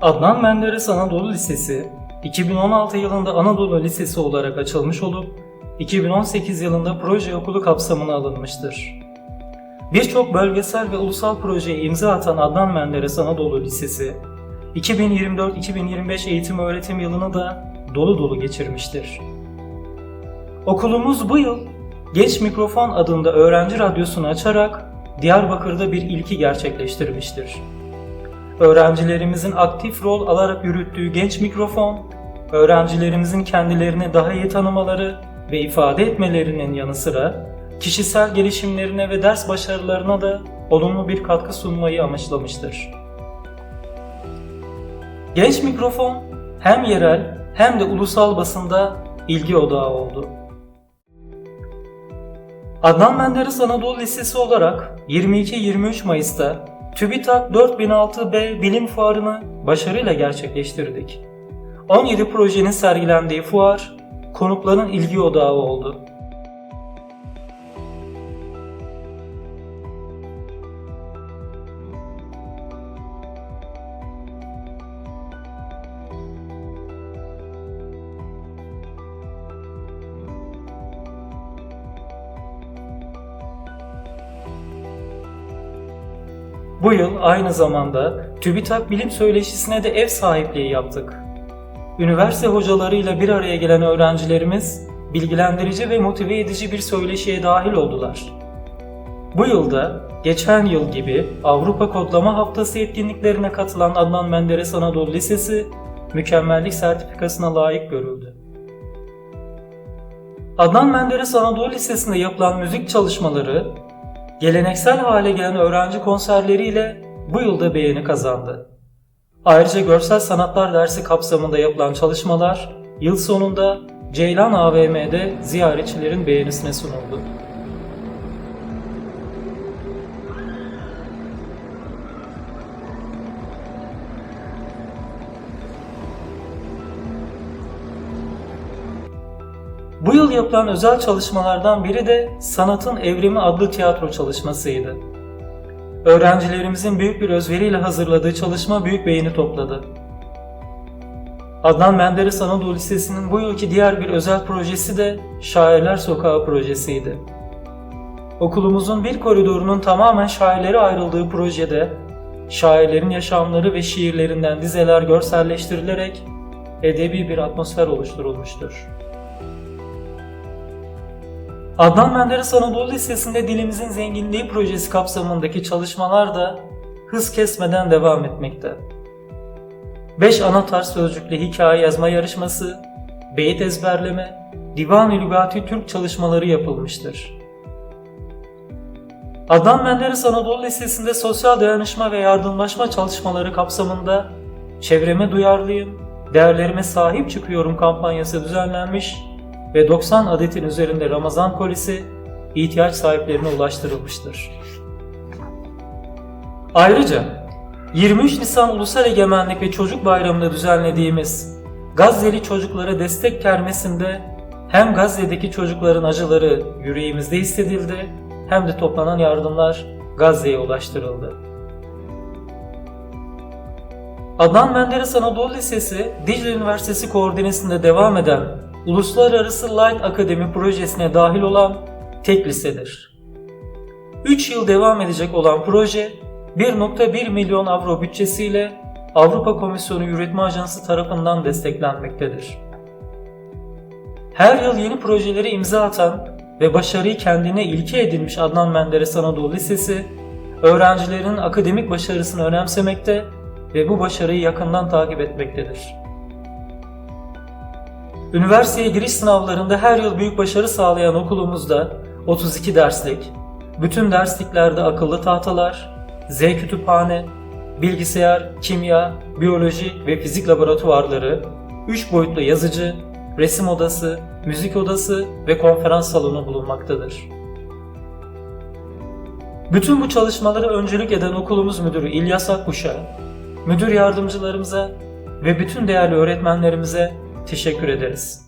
Adnan Menderes Anadolu Lisesi 2016 yılında Anadolu Lisesi olarak açılmış olup 2018 yılında proje okulu kapsamına alınmıştır. Birçok bölgesel ve ulusal projeye imza atan Adnan Menderes Anadolu Lisesi 2024-2025 eğitim öğretim yılını da dolu dolu geçirmiştir. Okulumuz bu yıl Genç Mikrofon adında öğrenci radyosunu açarak Diyarbakır'da bir ilki gerçekleştirmiştir. Öğrencilerimizin aktif rol alarak yürüttüğü genç mikrofon, öğrencilerimizin kendilerini daha iyi tanımaları ve ifade etmelerinin yanı sıra kişisel gelişimlerine ve ders başarılarına da olumlu bir katkı sunmayı amaçlamıştır. Genç mikrofon hem yerel hem de ulusal basında ilgi odağı oldu. Adnan Menderes Anadolu Lisesi olarak 22-23 Mayıs'ta TÜBİTAK 4006B Bilim Fuarı'nı başarıyla gerçekleştirdik. 17 projenin sergilendiği fuar, konukların ilgi odağı oldu. Bu yıl aynı zamanda TÜBİTAK Bilim Söyleşisi'ne de ev sahipliği yaptık. Üniversite hocalarıyla bir araya gelen öğrencilerimiz bilgilendirici ve motive edici bir söyleşiye dahil oldular. Bu yılda geçen yıl gibi Avrupa Kodlama Haftası etkinliklerine katılan Adnan Menderes Anadolu Lisesi mükemmellik sertifikasına layık görüldü. Adnan Menderes Anadolu Lisesi'nde yapılan müzik çalışmaları geleneksel hale gelen öğrenci konserleriyle bu yılda beğeni kazandı. Ayrıca görsel sanatlar dersi kapsamında yapılan çalışmalar yıl sonunda Ceylan AVM'de ziyaretçilerin beğenisine sunuldu. Yapılan özel çalışmalardan biri de Sanatın Evrimi adlı tiyatro çalışmasıydı. Öğrencilerimizin büyük bir özveriyle hazırladığı çalışma büyük beğeni topladı. Adnan Menderes Anadolu Lisesi'nin bu yılki diğer bir özel projesi de Şairler Sokağı projesiydi. Okulumuzun bir koridorunun tamamen şairlere ayrıldığı projede şairlerin yaşamları ve şiirlerinden dizeler görselleştirilerek edebi bir atmosfer oluşturulmuştur. Adnan Menderes Anadolu Lisesi'nde Dilimizin Zenginliği projesi kapsamındaki çalışmalar da hız kesmeden devam etmekte. 5 ana tarz sözcükle hikaye yazma yarışması, beyit ezberleme, Divan-ı Lügati Türk çalışmaları yapılmıştır. Adnan Menderes Anadolu Lisesi'nde sosyal dayanışma ve yardımlaşma çalışmaları kapsamında Çevreme duyarlıyım, değerlerime sahip çıkıyorum kampanyası düzenlenmiş ve 90 adetin üzerinde Ramazan kolisi ihtiyaç sahiplerine ulaştırılmıştır. Ayrıca 23 Nisan Ulusal Egemenlik ve Çocuk Bayramı'nda düzenlediğimiz Gazze'li çocuklara destek kermesinde hem Gazze'deki çocukların acıları yüreğimizde hissedildi hem de toplanan yardımlar Gazze'ye ulaştırıldı. Adnan Menderes Anadolu Lisesi, Dicle Üniversitesi koordinesinde devam eden Uluslararası Light Akademi projesine dahil olan tek lisedir. 3 yıl devam edecek olan proje 1.1 milyon avro bütçesiyle Avrupa Komisyonu Yürütme Ajansı tarafından desteklenmektedir. Her yıl yeni projeleri imza atan ve başarıyı kendine ilke edinmiş Adnan Menderes Anadolu Lisesi, öğrencilerinin akademik başarısını önemsemekte ve bu başarıyı yakından takip etmektedir. Üniversiteye giriş sınavlarında her yıl büyük başarı sağlayan okulumuzda 32 derslik, bütün dersliklerde akıllı tahtalar, Z kütüphane, bilgisayar, kimya, biyoloji ve fizik laboratuvarları, 3 boyutlu yazıcı, resim odası, müzik odası ve konferans salonu bulunmaktadır. Bütün bu çalışmaları öncülük eden okulumuz müdürü İlyas Akkuş'a, müdür yardımcılarımıza ve bütün değerli öğretmenlerimize teşekkür ederiz.